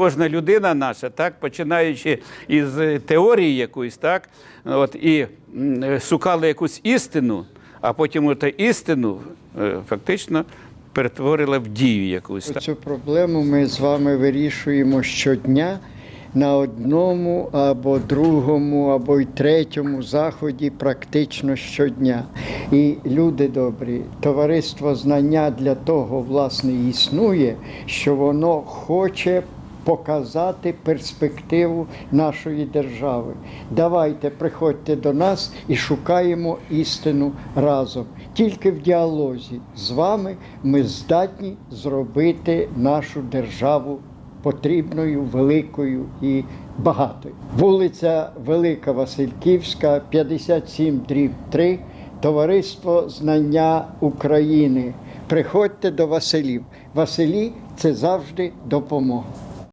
Кожна людина наша, так, починаючи із е, теорії якоїсь, так, от, і е, шукали якусь істину, а потім ту істину е, фактично перетворили в дію якусь. так. Цю проблему ми з вами вирішуємо щодня на одному або другому, або й третьому заході практично щодня. І люди добрі, товариство знання для того власне існує, що воно хоче. Показати перспективу нашої держави. Давайте приходьте до нас і шукаємо істину разом. Тільки в діалозі з вами ми здатні зробити нашу державу потрібною, великою і багатою. Вулиця Велика Васильківська, 57 дріб 3, Товариство знання України. Приходьте до Василів. Василі це завжди допомога.